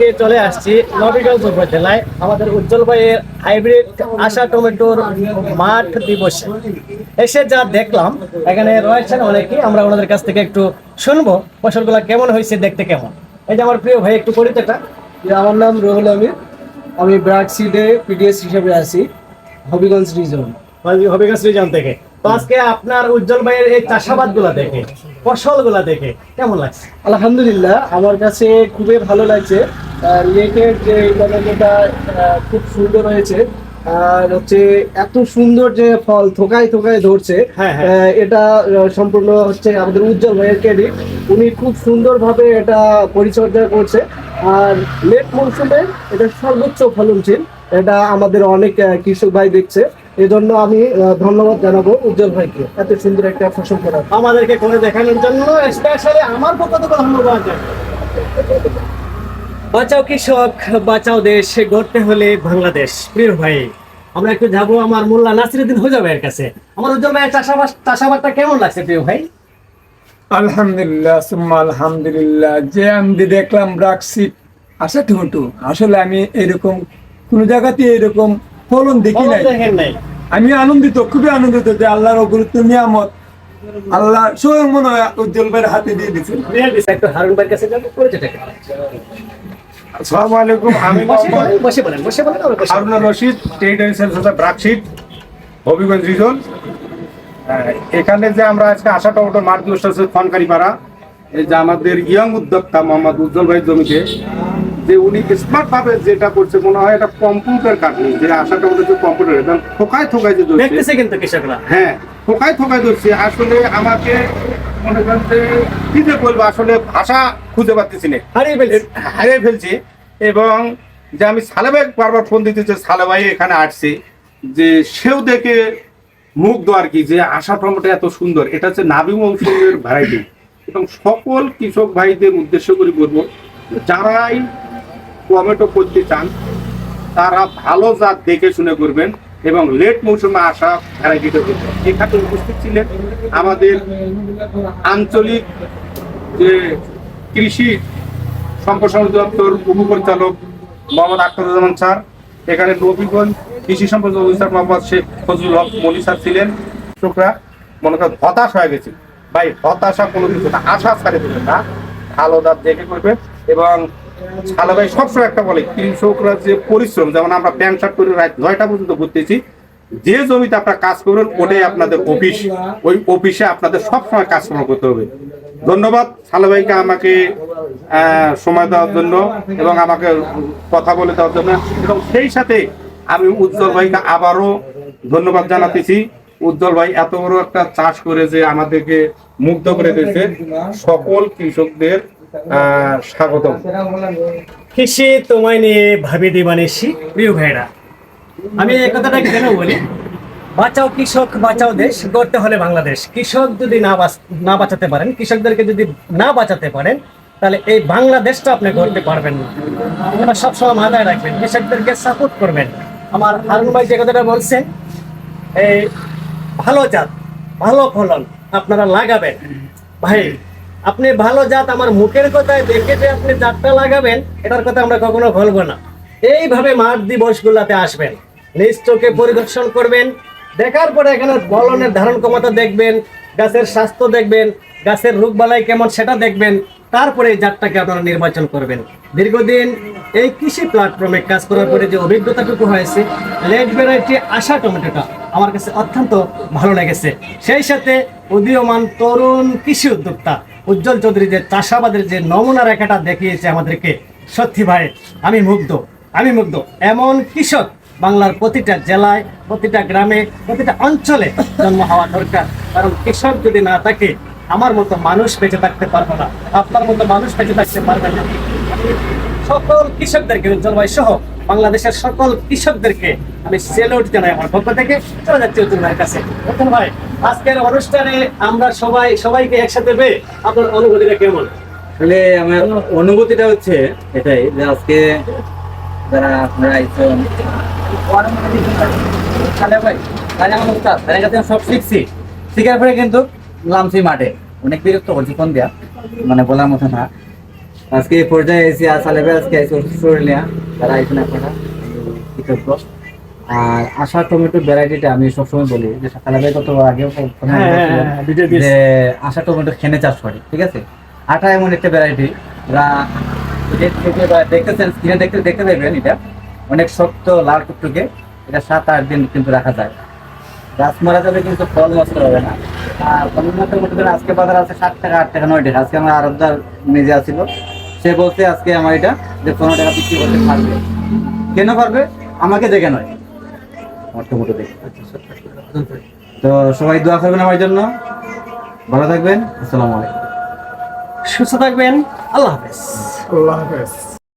আজকে চলে আসছি নবীগঞ্জ উপজেলায়। আমাদের উজ্জ্বল ভাইয়ের হাইব্রিড আশা টমেটোর মাঠ দিবসে। এসে যা দেখলাম এখানে রয়েছেন অনেকেই আমরা ওনাদের কাছ থেকে একটু শুনব ফসলগুলো কেমন হয়েছে দেখতে কেমন। এই যে আমার প্রিয় ভাই একটু পরিচয়টা যে আমার নাম রুহুল আমির। আমি ব্রাক সিডে পিডিএস হিসেবে আছি হবিগঞ্জ রিজন হবিগঞ্জ রিজন থেকে। তো আজকে আপনার উজ্জ্বল ভাইয়ের এই চাষাবাদগুলা দেখে ফসলগুলা দেখে কেমন লাগছে? আলহামদুলিল্লাহ আমার কাছে খুবই ভালো লাগছে। লেটের যে আহ, খুব সুন্দর হয়েছে। আর হচ্ছে এত সুন্দর যে ফল থোকায় থোকায় ধরছে হ্যাঁ, হ্যাঁ। এটা সম্পূর্ণ হচ্ছে আমাদের উজ্জ্বল ভাইয়ের ক্রেডিট উনি খুব সুন্দরভাবে এটা পরিচর্যা করছে। আর লেট মৌসুমে এটা সর্বোচ্চ ফলনশীল। এটা আমাদের অনেক কৃষক ভাই দেখছে। এজন্য আমি আহ, ধন্যবাদ জানাব উজ্জ্বল ভাইকে এত সুন্দর একটা ফসল করার। আমাদেরকে করে দেখানোর জন্য স্পেশালি আমার পক্ষ থেকে ধন্যবাদ। বাঁচাও কৃষক বাঁচাও দেশ গড়তে হলে বাংলাদেশ। প্রিয় ভাই আমরা একটু যাব আমার মোল্লা নাসিরুদ্দিন হোজা ভাইয়ের কাছে। আমার উজ্জ্বল ভাইয়ের চাষাবাদ চাষাবাদটা কেমন লাগছে প্রিয় ভাই? আলহামদুলিল্লাহ সুম্মা আলহামদুলিল্লাহ যে আমি দেখলাম আশা টমেটো আসলে আমি এরকম কোন জায়গাতে এরকম ফলন দেখি নাই। আমি আনন্দিত খুবই আনন্দিত যে আল্লাহর অগুরুত্ব নিয়ামত আল্লাহ স্বয়ং মনে হয় উজ্জ্বল ভাইয়ের হাতে দিয়ে দিয়েছেন একটু হারুন ভাইয়ের কাছে যাব পরিচয়টা আসসালামু আলাইকুম আমি বসে বলেন বসে বলেন। হারুনা রশিদ সেলস ব্রাকশিট হবিগঞ্জ রিজন এখানে যে আমরা আজকে আশা টমেটো মাঠ দিবস আছে ফনকারি পাড়া এই যে আমাদের ইয়ং উদ্যোক্তা মোহাম্মদ উজ্জ্বল ভাই জমিতে যে উনি স্মার্ট ভাবে যেটা করছে মনে হয় এটা কম্পিউটার কাটনি যে আশাটা যে কম্পিউটার এবং থোকায় থোকায় যে ধরছে। দেখতেছে কিন্তু কৃষকরা হ্যাঁ থোকায় থোকায় ধরছে। আসলে আমাকে মনে করেন যে কি যে বলব আসলে ভাষা খুঁজে পাচ্ছি না। হারিয়ে ফেলছে। হারিয়ে ফেলছি। এবং যে আমি সালেবাই বারবার ফোন দিতে যে সালেবাই এখানে আসছে যে সেও দেখে মুগ্ধ আর কি যে আশা টমেটো এত সুন্দর। এটা হচ্ছে নাবি মৌসুমের ভ্যারাইটি এবং সকল কৃষক ভাইদের উদ্দেশ্য করে বলব যারাই টমেটো করতে চান, তারা ভালো জাত দেখে শুনে করবেন এবং লেট মৌসুমে আসা ভ্যারাইটিটা করবেন। এখানে উপস্থিত ছিলেন আমাদের আঞ্চলিক যে কৃষি সম্প্রসারণ দপ্তর উপপরিচালক মোহাম্মদ আখতারুজ্জামান স্যার, এখানে নবীগঞ্জ কৃষি সম্পদ অফিসার মোহাম্মদ শেখ ফজলুল হক মনি স্যার ছিলেন। কৃষকরা মনে করেন হতাশ হয়ে গেছে। ভাই, হতাশা কোনো কিছু না, আশা ছাড়ে দেবেন না। ভালো দাঁত দেখে করবেন এবং ছালা ভাই সবসময় একটা বলে কৃষকরা যে পরিশ্রম, যেমন আমরা প্যান্ট শার্ট করে রাত নয়টা পর্যন্ত ঘুরতেছি, যে জমিতে আপনারা কাজ করবেন, ওটাই আপনাদের অফিস ওই অফিসে আপনাদের সবসময় কাজকর্ম করতে হবে। ধন্যবাদ সালা ভাইকে আমাকে সময় দেওয়ার জন্য এবং আমাকে কথা বলে দেওয়ার জন্য। এবং সেই সাথে আমি উজ্জ্বল ভাইকে আবারও ধন্যবাদ জানাতেছি। উজ্জ্বল ভাই এত বড় একটা চাষ করে যে আমাদেরকে মুগ্ধ করে দিয়েছে। সকল কৃষকদের স্বাগতম। কৃষি তোমায় নিয়ে ভাবি দিবানিসি প্রিয় ভাইরা আমি এই কথাটা কেন বলি? বাঁচাও কৃষক, বাঁচাও দেশ, গড়তে হলে বাংলাদেশ। কৃষক যদি না না বাঁচাতে পারেন, কৃষকদেরকে যদি না বাঁচাতে পারেন, তাহলে এই বাংলাদেশটা আপনি গড়তে পারবেন না। আপনারা সবসময় মাথায় রাখবেন, কৃষকদেরকে সাপোর্ট করবেন। আমার হারুন ভাই যে কথাটা বলছেন, এই ভালো জাত, ভালো ফলন আপনারা লাগাবেন। ভাই আপনি ভালো জাত, আমার মুখের কথায় দেখে যে আপনি জাতটা লাগাবেন, এটার কথা আমরা কখনো ভুলবো না। এইভাবে মাঠ দিবসগুলোতে আসবেন, নিজ চোখে পরিদর্শন করবেন, দেখার পরে এখানে ফলনের ধারণ ক্ষমতা দেখবেন, গাছের স্বাস্থ্য দেখবেন, গাছের রোগবালাই কেমন সেটা দেখবেন, তারপরে জাতটাকে আপনারা নির্বাচন করবেন। দীর্ঘদিন এই কৃষি প্ল্যাটফর্মে কাজ করার পরে যে অভিজ্ঞতাটুকু হয়েছে লেট ভ্যারাইটি আশা টমেটোটা আমার কাছে অত্যন্ত ভালো লেগেছে। সেই সাথে উদীয়মান তরুণ কৃষি উদ্যোক্তা উজ্জ্বল চৌধুরী যে চাষাবাদের যে নমুনা রেখাটা দেখিয়েছে আমাদেরকে, সত্যি ভাই, আমি মুগ্ধ আমি মুগ্ধ। এমন কৃষক বাংলার প্রতিটা জেলায়, প্রতিটা গ্রামে, প্রতিটা অঞ্চলে জন্ম হওয়া দরকার। কারণ কৃষক যদি না থাকে, আমার মতো মানুষ বেঁচে থাকতে পারবে না। আপনার মতো মানুষ বেঁচে থাকতে পারবে না। সকল কৃষকদেরকে উজ্জ্বল ভাই সহ বাংলাদেশের সকল কৃষকদেরকে আমি সেলুট জানাই আমার পক্ষ থেকে। চলে যাচ্ছি উজ্জ্বল ভাইয়ের কাছে। উজ্জ্বল ভাই আজকের অনুষ্ঠানে আমরা সবাই সবাইকে একসাথে পেয়ে আপনার অনুভূতিটা কেমন? আসলে আমার অনুভূতিটা হচ্ছে এটাই যে আজকে যারা আপনারা ভাই তাহলে আমার উস্তাদ তাদের কাছে সব শিখছি। শিখার পরে কিন্তু নামছি মাঠে। অনেক বিরক্ত করছি কোন দেয়া। মানে বলার মতো না। আজকে এই পর্যায়ে এসে আসালে আজকে এসে অস্ট্রেলিয়া যারা আইছেন আপনারা কৃতজ্ঞ। আর আশা টমেটো ভ্যারাইটিটা আমি সবসময় বলি যে সকালে কত প্রথমে হ্যাঁ, হ্যাঁ, হ্যাঁ। যে আশা টমেটো খেনে চাষ করে ঠিক আছে? আটা এমন একটা ভ্যারাইটি দেখতেছেন স্ক্রিনে দেখতে দেখতে পাবেন এটা। অনেক শক্ত লাল টুকটুকে এটা সাত আট দিন কিন্তু রাখা যায়। গাছ মারা যাবে কিন্তু ফল নষ্ট হবে না। আর মধ্যে মধ্যে আজকে বাজার আছে সাত টাকা আট টাকা নয় টাকা। আজকে আমার আরবদার নিজে আসছিল সে বলছে আজকে আমার এটা যে পনেরো টাকা বিক্রি করতে পারবে। কেন পারবে? আমাকে দেখে নয়। আমার তো মোটো দেখে। তো সবাই দোয়া করবেন আমার জন্য। ভালো থাকবেন। আসসালামু আলাইকুম। সুস্থ থাকবেন। আল্লাহ হাফেজ। আল্লাহ হাফেজ।